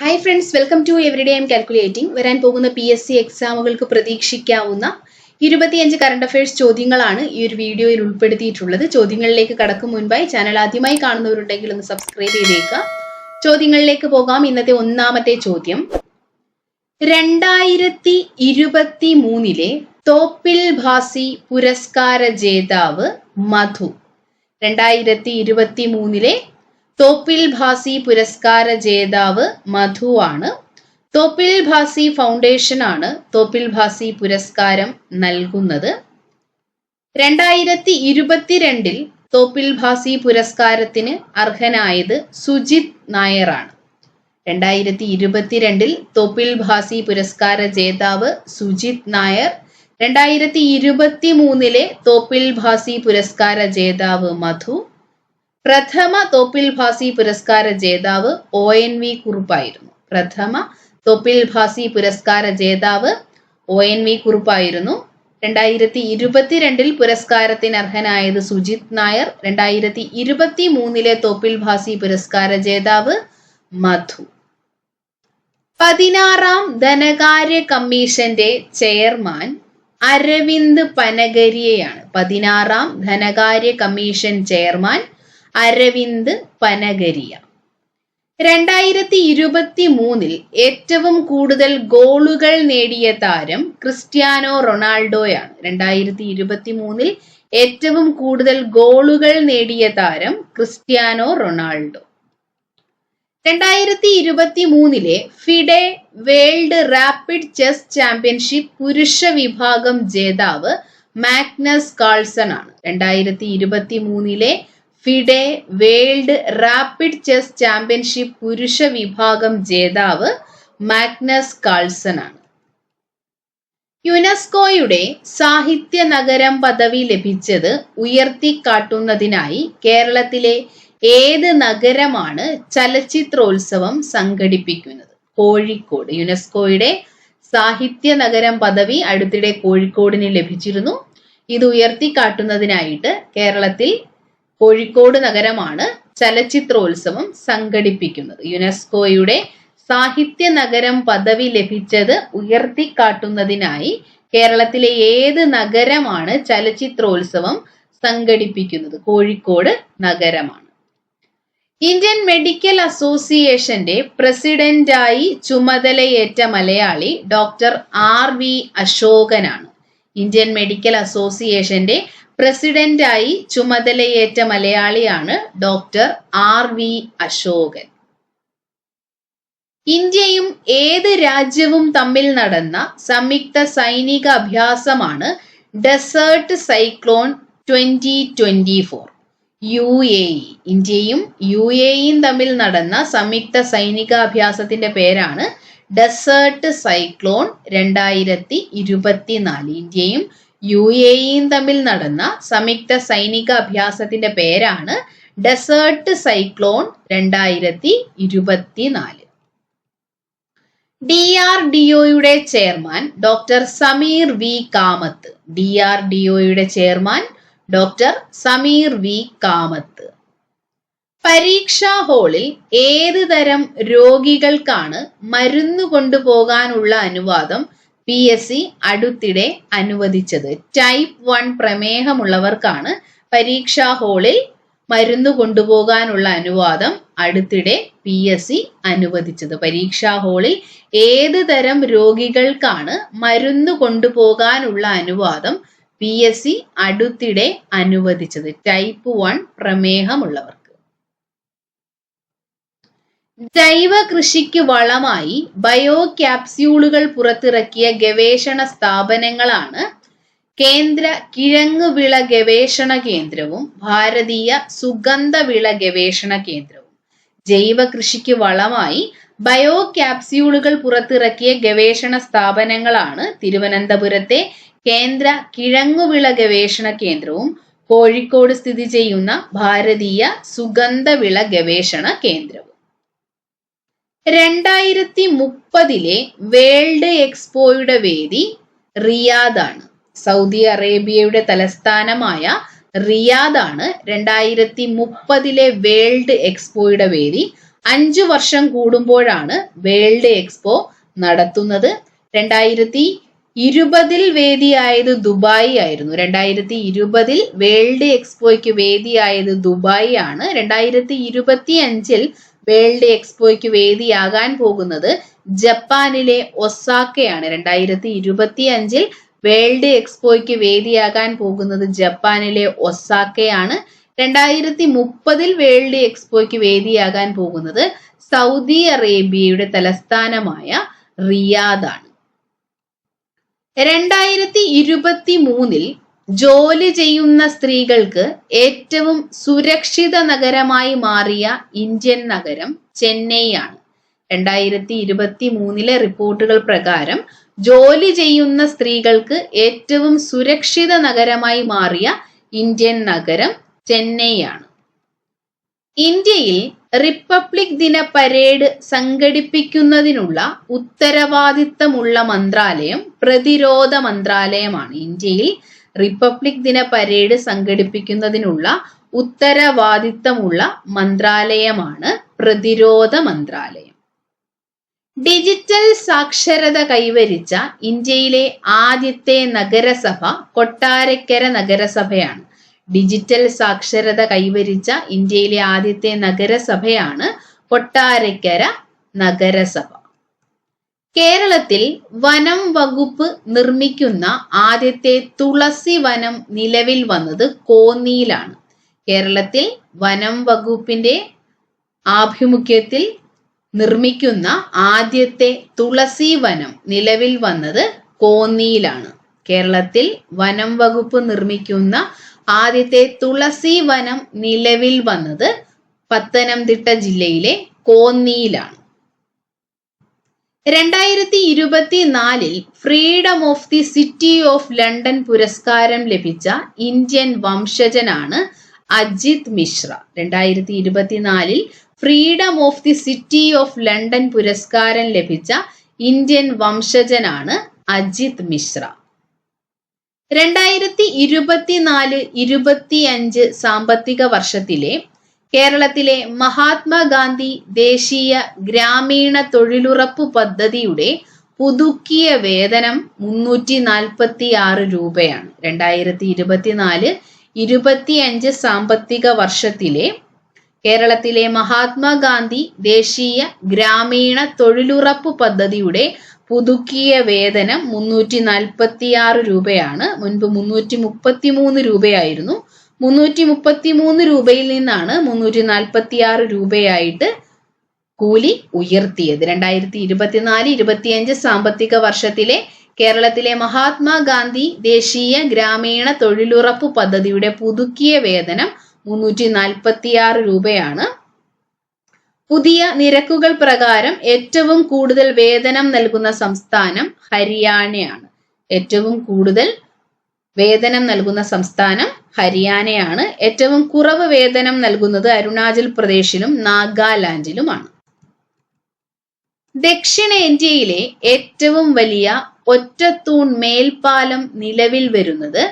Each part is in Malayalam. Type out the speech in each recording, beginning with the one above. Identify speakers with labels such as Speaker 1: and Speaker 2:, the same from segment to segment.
Speaker 1: Hi friends welcome to everyday M calculating വരാൻ പോകുന്ന പി എസ് സി എക്സാമുകൾക്ക് പ്രതീക്ഷിക്കാവുന്ന ഇരുപത്തിയഞ്ച് കറണ്ട് അഫയേഴ്സ് ചോദ്യങ്ങളാണ് ഈ ഒരു വീഡിയോയിൽ ഉൾപ്പെടുത്തിയിട്ടുള്ളത്. ചോദ്യങ്ങളിലേക്ക് കടക്കും മുൻപായി ചാനൽ ആദ്യമായി കാണുന്നവരുണ്ടെങ്കിൽ ഒന്ന് സബ്സ്ക്രൈബ് ചെയ്തേക്കുക. ചോദ്യങ്ങളിലേക്ക് പോകാം. ഇന്നത്തെ ഒന്നാമത്തെ ചോദ്യം. രണ്ടായിരത്തി ഇരുപത്തി മൂന്നിലെ തോപ്പിൽ ഭാസി പുരസ്കാര ജേതാവ് മധു. രണ്ടായിരത്തി ഇരുപത്തി മൂന്നിലെ തോപ്പിൽ ഭാസി പുരസ്കാര ജേതാവ് മധു ആണ്. തോപ്പിൽ ഭാസി ഫൗണ്ടേഷൻ ആണ് തോപ്പിൽ ഭാസി പുരസ്കാരം നൽകുന്നത്. രണ്ടായിരത്തി ഇരുപത്തിരണ്ടിൽ തോപ്പിൽ ഭാസി പുരസ്കാരത്തിന് അർഹനായത് സുജിത് നായറാണ് രണ്ടായിരത്തി ഇരുപത്തിരണ്ടിൽ തോപ്പിൽ ഭാസി പുരസ്കാര ജേതാവ് സുജിത് നായർ. രണ്ടായിരത്തി ഇരുപത്തി മൂന്നിലെ തോപ്പിൽ ഭാസി പുരസ്കാര ജേതാവ് മധു. പ്രഥമ തോപ്പിൽ ഭാസി പുരസ്കാര ജേതാവ് ഒ എൻ വി കുറുപ്പായിരുന്നു. പ്രഥമ തോപ്പിൽ ഭാസി പുരസ്കാര ജേതാവ് ഒ എൻ വി കുറുപ്പായിരുന്നു. രണ്ടായിരത്തി ഇരുപത്തിരണ്ടിൽ പുരസ്കാരത്തിന് അർഹനായത് സുജിത് നായർ. രണ്ടായിരത്തി ഇരുപത്തി മൂന്നിലെ തോപ്പിൽ ഭാസി പുരസ്കാര ജേതാവ് മധു. പതിനാറാം ധനകാര്യ കമ്മീഷന്റെ ചെയർമാൻ അരവിന്ദ് പനഗരിയെയാണ്. പതിനാറാം ധനകാര്യ കമ്മീഷൻ ചെയർമാൻ അരവിന്ദ് പനഗരിയ. രണ്ടായിരത്തി ഇരുപത്തി മൂന്നിൽ ഏറ്റവും കൂടുതൽ ഗോളുകൾ നേടിയ താരം ക്രിസ്ത്യാനോ റൊണാൾഡോയാണ്. രണ്ടായിരത്തി ഇരുപത്തി മൂന്നിൽ ഏറ്റവും കൂടുതൽ ഗോളുകൾ നേടിയ താരം ക്രിസ്ത്യാനോ റൊണാൾഡോ. രണ്ടായിരത്തി ഇരുപത്തി മൂന്നിലെ FIDE world rapid chess championship പുരുഷ വിഭാഗം ജേതാവ് മാഗ്നസ് കാൾസൺ ആണ് രണ്ടായിരത്തി ഇരുപത്തി മൂന്നിലെ FIDE world rapid chess championship പുരുഷ വിഭാഗം ജേതാവ് മാഗ്നസ് കാൾസൺ ആണ് യുനെസ്കോയുടെ സാഹിത്യ നഗരം പദവി ലഭിച്ചത് ഉയർത്തിക്കാട്ടുന്നതിനായി കേരളത്തിലെ ഏത് നഗരമാണ് ചലച്ചിത്രോത്സവം സംഘടിപ്പിക്കുന്നത്? കോഴിക്കോട്. യുനെസ്കോയുടെ സാഹിത്യ നഗരം പദവി അടുത്തിടെ കോഴിക്കോടിന് ലഭിച്ചിരുന്നു. ഇത് ഉയർത്തിക്കാട്ടുന്നതിനായിട്ട് കേരളത്തിൽ കോഴിക്കോട് നഗരമാണ് ചലച്ചിത്രോത്സവം സംഘടിപ്പിക്കുന്നത്. യുനെസ്കോയുടെ സാഹിത്യ നഗരം പദവി ലഭിച്ചത് ഉയർത്തിക്കാട്ടുന്നതിനായി കേരളത്തിലെ ഏത് നഗരമാണ് ചലച്ചിത്രോത്സവം സംഘടിപ്പിക്കുന്നത്? കോഴിക്കോട് നഗരമാണ്. ഇന്ത്യൻ മെഡിക്കൽ അസോസിയേഷന്റെ പ്രസിഡന്റായി ചുമതലയേറ്റ മലയാളി ഡോക്ടർ ആർ വി അശോകനാണ്. ഇന്ത്യൻ മെഡിക്കൽ അസോസിയേഷന്റെ പ്രസിഡന്റായി ചുമതലയേറ്റ മലയാളിയാണ് ഡോക്ടർ ആർ വി അശോകൻ. ഇന്ത്യയും ഏത് രാജ്യവും തമ്മിൽ നടന്ന സംയുക്ത സൈനിക അഭ്യാസമാണ് desert cyclone twenty twenty four. U A E. ഇന്ത്യയും യു എ ഇയും തമ്മിൽ നടന്ന സംയുക്ത സൈനിക അഭ്യാസത്തിന്റെ പേരാണ് ഡെസേർട്ട് സൈക്ലോൺ രണ്ടായിരത്തി ഇരുപത്തിനാല്. ഇന്ത്യയും യു എ ഇയും തമ്മിൽ നടന്ന സംയുക്ത സൈനിക അഭ്യാസത്തിന്റെ പേരാണ് ഡെസേർട്ട് സൈക്ലോൺ രണ്ടായിരത്തി ഇരുപത്തിനാല് ഡി ആർ ഡി ഒയുടെ chairman doctor Sameer V Kamath. D R D ഒയുടെ chairman doctor Sameer V Kamath. പരീക്ഷാ ഹാളിൽ ഏത് തരം രോഗികൾക്കാണ് മരുന്ന് കൊണ്ടുപോകാനുള്ള അനുവാദം പി എസ് സി അടുത്തിടെ അനുവദിച്ചത്. ടൈപ്പ് വൺ പ്രമേഹമുള്ളവർക്കാണ് പരീക്ഷാ ഹാളിൽ മരുന്ന് കൊണ്ടുപോകാനുള്ള അനുവാദം അടുത്തിടെ പി എസ് സി അനുവദിച്ചത്. പരീക്ഷാ ഹാളിൽ ഏത് തരം രോഗികൾക്കാണ് മരുന്ന് കൊണ്ടുപോകാനുള്ള അനുവാദം പി എസ് സി അടുത്തിടെ അനുവദിച്ചത്. ടൈപ്പ് വൺ പ്രമേഹമുള്ളവർക്ക്. ജൈവ കൃഷിക്ക് വളമായി ബയോ ക്യാപ്സ്യൂളുകൾ പുറത്തിറക്കിയ ഗവേഷണ സ്ഥാപനങ്ങളാണ് കേന്ദ്ര കിഴങ്ങുവിള ഗവേഷണ കേന്ദ്രവും ഭാരതീയ സുഗന്ധവിള ഗവേഷണ കേന്ദ്രവും. ജൈവ കൃഷിക്ക് വളമായി ബയോ ക്യാപ്സ്യൂളുകൾ പുറത്തിറക്കിയ ഗവേഷണ സ്ഥാപനങ്ങളാണ് തിരുവനന്തപുരത്തെ കേന്ദ്ര കിഴങ്ങുവിള ഗവേഷണ കേന്ദ്രവും കോഴിക്കോട് സ്ഥിതി ചെയ്യുന്ന ഭാരതീയ സുഗന്ധവിള ഗവേഷണ കേന്ദ്രവും. രണ്ടായിരത്തി മുപ്പതിലെ വേൾഡ് എക്സ്പോയുടെ വേദി റിയാദാണ്. സൗദി അറേബ്യയുടെ തലസ്ഥാനമായ റിയാദാണ് രണ്ടായിരത്തി മുപ്പതിലെ വേൾഡ് എക്സ്പോയുടെ വേദി. അഞ്ചു വർഷം കൂടുമ്പോഴാണ് വേൾഡ് എക്സ്പോ നടത്തുന്നത്. രണ്ടായിരത്തി ഇരുപതിൽ വേദിയായത് ദുബായ് ആയിരുന്നു. രണ്ടായിരത്തി ഇരുപതിൽ വേൾഡ് എക്സ്പോയ്ക്ക് വേദിയായത് ദുബായ് ആണ്. രണ്ടായിരത്തി ഇരുപത്തി അഞ്ചിൽ വേൾഡ് എക്സ്പോയ്ക്ക് വേദിയാകാൻ പോകുന്നത് ജപ്പാനിലെ ഒസാക്കയാണ്. രണ്ടായിരത്തി ഇരുപത്തി അഞ്ചിൽ വേൾഡ് എക്സ്പോയ്ക്ക് വേദിയാകാൻ പോകുന്നത് ജപ്പാനിലെ ഒസാക്കയാണ്. രണ്ടായിരത്തി മുപ്പതിൽ വേൾഡ് എക്സ്പോയ്ക്ക് വേദിയാകാൻ പോകുന്നത് സൗദി അറേബ്യയുടെ തലസ്ഥാനമായ റിയാദാണ്. രണ്ടായിരത്തി ഇരുപത്തി മൂന്നിൽ ജോലി ചെയ്യുന്ന സ്ത്രീകൾക്ക് ഏറ്റവും സുരക്ഷിത നഗരമായി മാറിയ ഇന്ത്യൻ നഗരം ചെന്നൈയാണ്. രണ്ടായിരത്തി ഇരുപത്തി മൂന്നിലെ റിപ്പോർട്ടുകൾ പ്രകാരം ജോലി ചെയ്യുന്ന സ്ത്രീകൾക്ക് ഏറ്റവും സുരക്ഷിത നഗരമായി മാറിയ ഇന്ത്യൻ നഗരം ചെന്നൈയാണ്. ഇന്ത്യയിൽ റിപ്പബ്ലിക് ദിന പരേഡ് സംഘടിപ്പിക്കുന്നതിനുള്ള ഉത്തരവാദിത്തമുള്ള മന്ത്രാലയം പ്രതിരോധ മന്ത്രാലയമാണ് ഇന്ത്യയിൽ. റിപ്പബ്ലിക് ദിന പരേഡ് സംഘടിപ്പിക്കുന്നതിനുള്ള ഉത്തരവാദിത്തമുള്ള മന്ത്രാലയമാണ് പ്രതിരോധ മന്ത്രാലയം. ഡിജിറ്റൽ സാക്ഷരത കൈവരിച്ച ഇന്ത്യയിലെ ആദ്യത്തെ നഗരസഭ കൊട്ടാരക്കര നഗരസഭയാണ്. ഡിജിറ്റൽ സാക്ഷരത കൈവരിച്ച ഇന്ത്യയിലെ ആദ്യത്തെ നഗരസഭയാണ് കൊട്ടാരക്കര നഗരസഭ. കേരളത്തിൽ വനം വകുപ്പ് നിർമ്മിക്കുന്ന ആദ്യത്തെ തുളസി വനം നിലവിൽ വന്നത് കോന്നിയിലാണ്. കേരളത്തിൽ വനം വകുപ്പിന്റെ ആഭിമുഖ്യത്തിൽ നിർമ്മിക്കുന്ന ആദ്യത്തെ തുളസി വനം നിലവിൽ വന്നത് കോന്നിയിലാണ്. കേരളത്തിൽ വനം വകുപ്പ് നിർമ്മിക്കുന്ന ആദ്യത്തെ തുളസി വനം നിലവിൽ വന്നത് പത്തനംതിട്ട ജില്ലയിലെ കോന്നിയിലാണ്. രണ്ടായിരത്തി ഇരുപത്തിനാലിൽ freedom of the city of London പുരസ്കാരം ലഭിച്ച ഇന്ത്യൻ വംശജനാണ് അജിത് മിശ്ര. രണ്ടായിരത്തി ഇരുപത്തിനാലിൽ freedom of the city of London പുരസ്കാരം ലഭിച്ച ഇന്ത്യൻ വംശജനാണ് അജിത് മിശ്ര. രണ്ടായിരത്തി ഇരുപത്തിനാല് ഇരുപത്തിയഞ്ച് സാമ്പത്തിക വർഷത്തിലെ കേരളത്തിലെ മഹാത്മാഗാന്ധി ദേശീയ ഗ്രാമീണ തൊഴിലുറപ്പ് പദ്ധതിയുടെ പുതുക്കിയ വേതനം മുന്നൂറ്റി നാൽപ്പത്തി ആറ് രൂപയാണ്. രണ്ടായിരത്തി ഇരുപത്തിനാല് ഇരുപത്തിയഞ്ച് സാമ്പത്തിക വർഷത്തിലെ കേരളത്തിലെ മഹാത്മാഗാന്ധി ദേശീയ ഗ്രാമീണ തൊഴിലുറപ്പ് പദ്ധതിയുടെ പുതുക്കിയ വേതനം മുന്നൂറ്റി നാൽപ്പത്തി ആറ് രൂപയാണ്. മുൻപ് മുന്നൂറ്റി മുപ്പത്തി മൂന്ന് രൂപയായിരുന്നു. മുന്നൂറ്റി മുപ്പത്തി മൂന്ന് രൂപയിൽ നിന്നാണ് മുന്നൂറ്റി നാൽപ്പത്തി ആറ് രൂപയായിട്ട് കൂലി ഉയർത്തിയത്. രണ്ടായിരത്തി ഇരുപത്തിനാല് ഇരുപത്തിയഞ്ച് സാമ്പത്തിക വർഷത്തിലെ കേരളത്തിലെ മഹാത്മാഗാന്ധി ദേശീയ ഗ്രാമീണ തൊഴിലുറപ്പ് പദ്ധതിയുടെ പുതുക്കിയ വേതനം മുന്നൂറ്റി നാൽപ്പത്തി ആറ് രൂപയാണ്. പുതിയ നിരക്കുകൾ പ്രകാരം ഏറ്റവും കൂടുതൽ വേതനം നൽകുന്ന സംസ്ഥാനം ഹരിയാനയാണ്. ഏറ്റവും കൂടുതൽ വേതനം നൽകുന്ന സംസ്ഥാനം ഹരിയാനയാണ് ഏറ്റവും കുറവ് വേതനം നൽകുന്നത് അരുണാചൽ പ്രദേശിലും നാഗാലാൻഡിലുമാണ്. ദക്ഷിണേന്ത്യയിലെ ഏറ്റവും വലിയ ഒറ്റത്തൂൺ മേൽപ്പാലം നിലവിൽ വരുന്നത്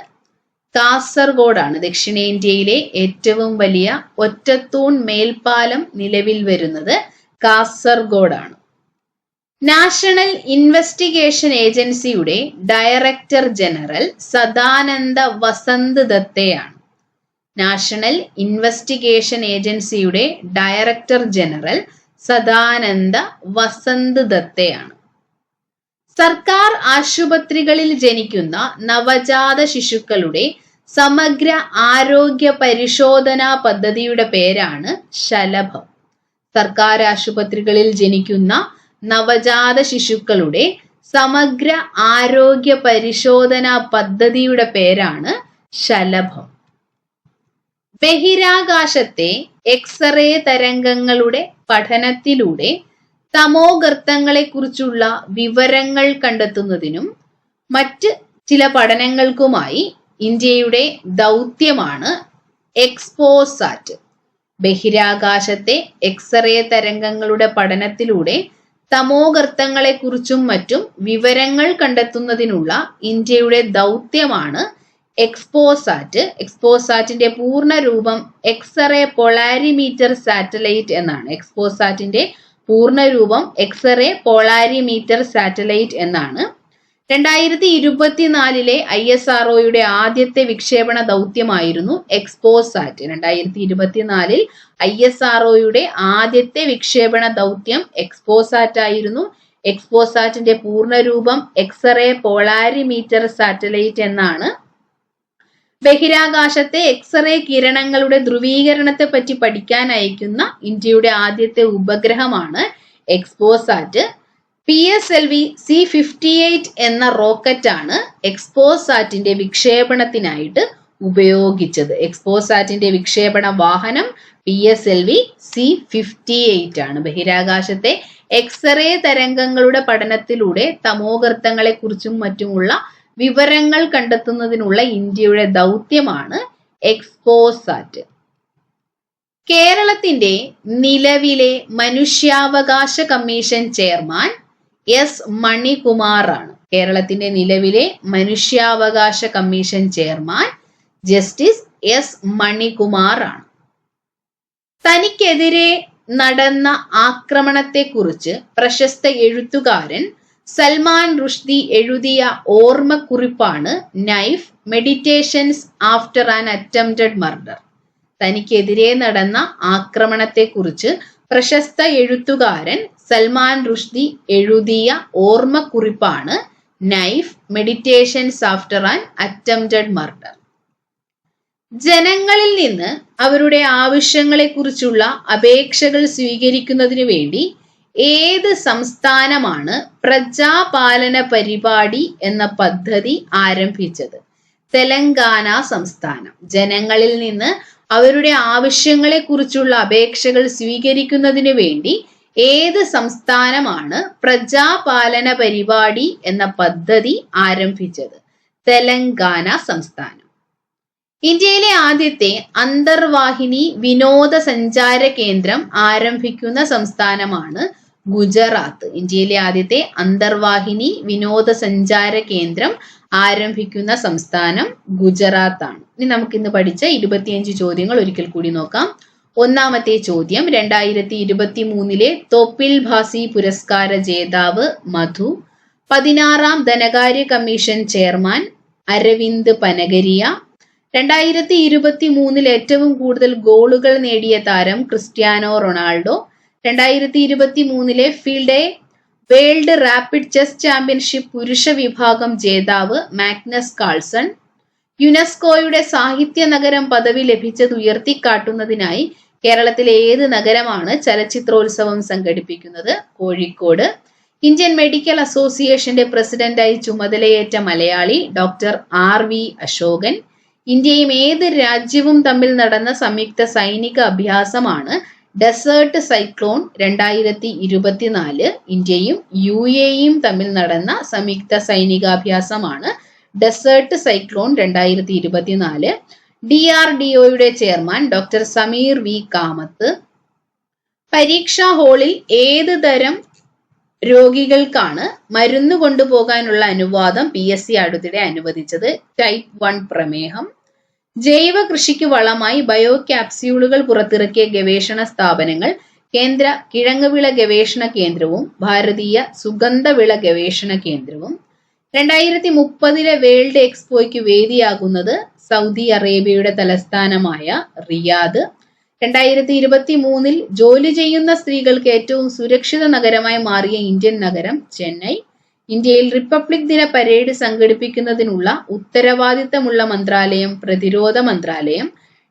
Speaker 1: കാസർഗോഡാണ്. ദക്ഷിണേന്ത്യയിലെ ഏറ്റവും വലിയ ഒറ്റത്തൂൺ മേൽപ്പാലം നിലവിൽ വരുന്നത് കാസർഗോഡാണ്. നാഷണൽ ഇൻവെസ്റ്റിഗേഷൻ ഏജൻസിയുടെ ഡയറക്ടർ ജനറൽ സദാനന്ദ വസന്ത് ദത്തയാണ്. നാഷണൽ ഇൻവെസ്റ്റിഗേഷൻ ഏജൻസിയുടെ ഡയറക്ടർ ജനറൽ സദാനന്ദ വസന്ത് ദത്തയാണ്. സർക്കാർ ആശുപത്രികളിൽ ജനിക്കുന്ന നവജാത ശിശുക്കളുടെ സമഗ്ര ആരോഗ്യ പരിശോധനാ പദ്ധതിയുടെ പേരാണ് ശലഭം. സർക്കാർ ആശുപത്രികളിൽ ജനിക്കുന്ന നവജാത ശിശുക്കളുടെ സമഗ്ര ആരോഗ്യ പരിശോധനാ പദ്ധതിയുടെ പേരാണ് ശലഭം. ബഹിരാകാശത്തെ എക്സ്റേ തരംഗങ്ങളുടെ പഠനത്തിലൂടെ തമോഗർത്തങ്ങളെക്കുറിച്ചുള്ള വിവരങ്ങൾ കണ്ടെത്തുന്നതിനും മറ്റ് ചില പഠനങ്ങൾക്കുമായി ഇന്ത്യയുടെ ദൗത്യമാണ് എക്സ്പോസാറ്റ് ബഹിരാകാശത്തെ എക്സ്റേ തരംഗങ്ങളുടെ പഠനത്തിലൂടെ തമോഗർത്തങ്ങളെക്കുറിച്ചും മറ്റും വിവരങ്ങൾ കണ്ടെത്തുന്നതിനുള്ള ഇന്ത്യയുടെ ദൗത്യമാണ് എക്സ്പോസാറ്റ്. എക്സ്പോസാറ്റിന്റെ പൂർണ രൂപം എക്സ്റേ പൊളാരിമീറ്റർ സാറ്റലൈറ്റ് എന്നാണ്. എക്സ്പോസാറ്റിന്റെ പൂർണ രൂപം എക്സ്റേ പൊളാരിമീറ്റർ സാറ്റലൈറ്റ് എന്നാണ്. രണ്ടായിരത്തി ഇരുപത്തിനാലിലെ ഐ എസ് ആർ ഒയുടെ ആദ്യത്തെ വിക്ഷേപണ ദൗത്യമായിരുന്നു എക്സ്പോസാറ്റ് രണ്ടായിരത്തി ഇരുപത്തിനാലിൽ ഐ എസ് ആർ ഒയുടെ ആദ്യത്തെ വിക്ഷേപണ ദൗത്യം എക്സ്പോസാറ്റ് ആയിരുന്നു. എക്സ്പോസാറ്റിന്റെ പൂർണരൂപം എക്സ്റേ പോളാരിമീറ്റർ സാറ്റലൈറ്റ് എന്നാണ്. ബഹിരാകാശത്തെ എക്സ്റേ കിരണങ്ങളുടെ ധ്രുവീകരണത്തെ പറ്റി പഠിക്കാൻ അയക്കുന്ന ഇന്ത്യയുടെ ആദ്യത്തെ ഉപഗ്രഹമാണ് XPoSat P S L V C fifty eight എന്ന റോക്കറ്റാണ് എക്സ്പോസാറ്റിന്റെ വിക്ഷേപണത്തിനായിട്ട് ഉപയോഗിച്ചത്. എക്സ്പോസാറ്റിന്റെ വിക്ഷേപണ വാഹനം P S L V C fifty eight ആണ്. ബഹിരാകാശത്തെ എക്സ്റേ തരംഗങ്ങളുടെ പഠനത്തിലൂടെ തമോഗർത്തങ്ങളെ കുറിച്ചും മറ്റുമുള്ള വിവരങ്ങൾ കണ്ടെത്തുന്നതിനുള്ള ഇന്ത്യയുടെ ദൗത്യമാണ് എക്സ്പോസാറ്റ്. കേരളത്തിന്റെ നിലവിലെ മനുഷ്യാവകാശ കമ്മീഷൻ ചെയർമാൻ എസ് മണികുമാറാണ്. കേരളത്തിന്റെ നിലവിലെ മനുഷ്യാവകാശ കമ്മീഷൻ ചെയർമാൻ ജസ്റ്റിസ് എസ് മണികുമാറാണ്. തനിക്കെതിരെ നടന്ന ആക്രമണത്തെക്കുറിച്ച് പ്രശസ്ത എഴുത്തുകാരൻ സൽമാൻ റുഷ്ദി എഴുതിയ ഓർമ്മക്കുറിപ്പാണ് knife meditations after an attempted murder. തനിക്കെതിരെ നടന്ന ആക്രമണത്തെക്കുറിച്ച് പ്രശസ്ത എഴുത്തുകാരൻ സൽമാൻ റുഷ്ദി എഴുതിയ ഓർമ്മക്കുറിപ്പാണ് knife meditations after an attempted murder ജനങ്ങളിൽ നിന്ന് അവരുടെ ആവശ്യങ്ങളെക്കുറിച്ചുള്ള അപേക്ഷകൾ സ്വീകരിക്കുന്നതിനു വേണ്ടി ഏത് സംസ്ഥാനമാണ് പ്രജാപാലന പരിപാടി എന്ന പദ്ധതി ആരംഭിച്ചത്? തെലങ്കാന സംസ്ഥാനം. ജനങ്ങളിൽ നിന്ന് അവരുടെ ആവശ്യങ്ങളെക്കുറിച്ചുള്ള അപേക്ഷകൾ സ്വീകരിക്കുന്നതിന് വേണ്ടി ഏത് സംസ്ഥാനമാണ് പ്രജാപാലന പരിപാടി എന്ന പദ്ധതി ആരംഭിച്ചത്? തെലങ്കാന സംസ്ഥാനം. ഇന്ത്യയിലെ ആദ്യത്തെ അന്തർവാഹിനി വിനോദസഞ്ചാര കേന്ദ്രം ആരംഭിക്കുന്ന സംസ്ഥാനമാണ് ഗുജറാത്ത്. ഇന്ത്യയിലെ ആദ്യത്തെ അന്തർവാഹിനി വിനോദസഞ്ചാര കേന്ദ്രം ആരംഭിക്കുന്ന സംസ്ഥാനം ഗുജറാത്ത് ആണ് ഇനി നമുക്ക് ഇന്ന് പഠിച്ച ഇരുപത്തിയഞ്ച് ചോദ്യങ്ങൾ ഒരിക്കൽ കൂടി നോക്കാം. ഒന്നാമത്തെ ചോദ്യം രണ്ടായിരത്തി ഇരുപത്തി മൂന്നിലെ തോപ്പിൽ ഭാസി പുരസ്കാര ജേതാവ് മധു പതിനാറാം ധനകാര്യ കമ്മീഷൻ ചെയർമാൻ അരവിന്ദ് പനഗരിയ രണ്ടായിരത്തി ഇരുപത്തി മൂന്നിൽ ഏറ്റവും കൂടുതൽ ഗോളുകൾ നേടിയ താരം ക്രിസ്ത്യാനോ റൊണാൾഡോ രണ്ടായിരത്തി ഇരുപത്തി മൂന്നിലെ FIDE world rapid chess championship പുരുഷ വിഭാഗം ജേതാവ് മാഗ്നസ് കാൾസൺ യുനെസ്കോയുടെ സാഹിത്യ നഗരം പദവി ലഭിച്ചത് ഉയർത്തിക്കാട്ടുന്നതിനായി കേരളത്തിലെ ഏത് നഗരമാണ് ചലച്ചിത്രോത്സവം സംഘടിപ്പിക്കുന്നത്? കോഴിക്കോട്. ഇന്ത്യൻ മെഡിക്കൽ അസോസിയേഷന്റെ പ്രസിഡന്റായി ചുമതലയേറ്റ Malayali doctor R V Ashokan. ഇന്ത്യയും ഏത് രാജ്യവും തമ്മിൽ നടന്ന സംയുക്ത സൈനിക അഭ്യാസമാണ് ഡെസേർട്ട് സൈക്ലോൺ രണ്ടായിരത്തി ഇരുപത്തിനാല് ഇന്ത്യയും യു എയും തമ്മിൽ നടന്ന സംയുക്ത സൈനികാഭ്യാസമാണ് ഡെസേർട്ട് സൈക്ലോൺ രണ്ടായിരത്തി ഇരുപത്തിനാല് ഡി ആർ ഡി ഒയുടെ chairman doctor Sameer V Kamath. പരീക്ഷാ ഹാളിൽ ഏത് തരം രോഗികൾക്കാണ് മരുന്ന് കൊണ്ടുപോകാനുള്ള അനുവാദം പി എസ് സി അടുത്തിടെ അനുവദിച്ചത്? ടൈപ്പ് വൺ പ്രമേഹം. ജൈവ കൃഷിക്ക് വളമായി ബയോ ക്യാപ്സ്യൂളുകൾ പുറത്തിറക്കിയ ഗവേഷണ സ്ഥാപനങ്ങൾ കേന്ദ്ര കിഴങ്ങുവിള ഗവേഷണ കേന്ദ്രവും ഭാരതീയ സുഗന്ധവിള ഗവേഷണ കേന്ദ്രവും രണ്ടായിരത്തി മുപ്പതിലെ വേൾഡ് എക്സ്പോയ്ക്ക് വേദിയാകുന്നത് സൗദി അറേബ്യയുടെ തലസ്ഥാനമായ റിയാദ്. രണ്ടായിരത്തി ഇരുപത്തി മൂന്നിൽ ജോലി ചെയ്യുന്ന സ്ത്രീകൾക്ക് ഏറ്റവും സുരക്ഷിത നഗരമായി മാറിയ ഇന്ത്യൻ നഗരം ചെന്നൈ. ഇന്ത്യയിൽ റിപ്പബ്ലിക് ദിന പരേഡ് സംഘടിപ്പിക്കുന്നതിനുള്ള ഉത്തരവാദിത്തമുള്ള മന്ത്രാലയം പ്രതിരോധ മന്ത്രാലയം.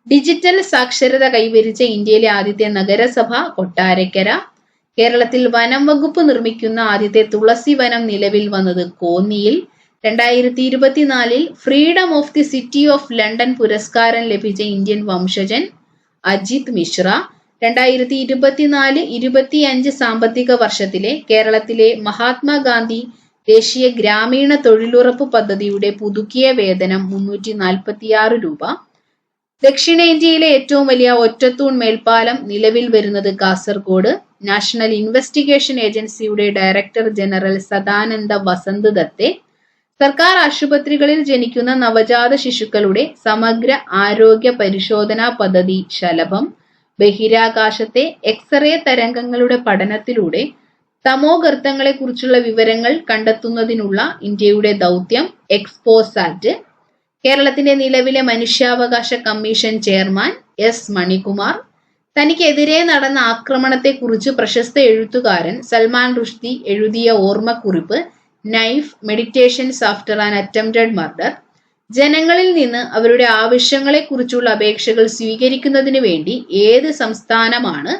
Speaker 1: ഡിജിറ്റൽ സാക്ഷരത കൈവരിച്ച ഇന്ത്യയിലെ ആദ്യത്തെ നഗരസഭ കൊട്ടാരക്കര. കേരളത്തിൽ വനം വകുപ്പ് നിർമ്മിക്കുന്ന ആദ്യത്തെ തുളസി വനം നിലവിൽ വന്നത് കോന്നിയിൽ. രണ്ടായിരത്തി ഇരുപത്തിനാലിൽ freedom of the city of London പുരസ്കാരം ലഭിച്ച ഇന്ത്യൻ വംശജൻ അജിത് മിശ്ര. രണ്ടായിരത്തി ഇരുപത്തിനാല് ഇരുപത്തിയഞ്ച് സാമ്പത്തിക വർഷത്തിലെ കേരളത്തിലെ മഹാത്മാഗാന്ധി ദേശീയ ഗ്രാമീണ തൊഴിലുറപ്പ് പദ്ധതിയുടെ പുതുക്കിയ വേതനം മുന്നൂറ്റി നാൽപ്പത്തിയാറ് രൂപ. ദക്ഷിണേന്ത്യയിലെ ഏറ്റവും വലിയ ഒറ്റത്തൂൺ മേൽപ്പാലം നിലവിൽ വരുന്നത് കാസർഗോഡ്. നാഷണൽ ഇൻവെസ്റ്റിഗേഷൻ ഏജൻസിയുടെ ഡയറക്ടർ ജനറൽ സദാനന്ദ വസന്ത് ദത്തെ സർക്കാർ ആശുപത്രികളിൽ ജനിക്കുന്ന നവജാത ശിശുക്കളുടെ സമഗ്ര ആരോഗ്യ പരിശോധനാ പദ്ധതി ശലഭം. ബഹിരാകാശത്തെ എക്സ്റേ തരംഗങ്ങളുടെ പഠനത്തിലൂടെ തമോഗർത്തങ്ങളെക്കുറിച്ചുള്ള വിവരങ്ങൾ കണ്ടെത്തുന്നതിനുള്ള ഇന്ത്യയുടെ ദൗത്യം എക്സ്പോസാറ്റ്. കേരളത്തിന്റെ നിലവിലെ മനുഷ്യാവകാശ കമ്മീഷൻ ചെയർമാൻ എസ് മണികുമാർ തനിക്കെതിരെ നടന്ന ആക്രമണത്തെക്കുറിച്ച് പ്രശസ്ത എഴുത്തുകാരൻ സൽമാൻ റുഷ്ദി എഴുതിയ ഓർമ്മക്കുറിപ്പ് knife meditations after an attempted murder ജനങ്ങളിൽ നിന്ന് അവരുടെ ആവശ്യങ്ങളെക്കുറിച്ചുള്ള അപേക്ഷകൾ സ്വീകരിക്കുന്നതിന് വേണ്ടി ഏത് സംസ്ഥാനമാണ്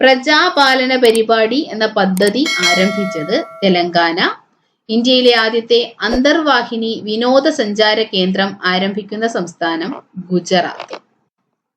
Speaker 1: പ്രജാപാലന പരിപാടി എന്ന പദ്ധതി ആരംഭിച്ചത്? തെലങ്കാന. ഇന്ത്യയിലെ ആദ്യത്തെ അന്തർവാഹിനി വിനോദസഞ്ചാര കേന്ദ്രം ആരംഭിക്കുന്ന സംസ്ഥാനം ഗുജറാത്ത്.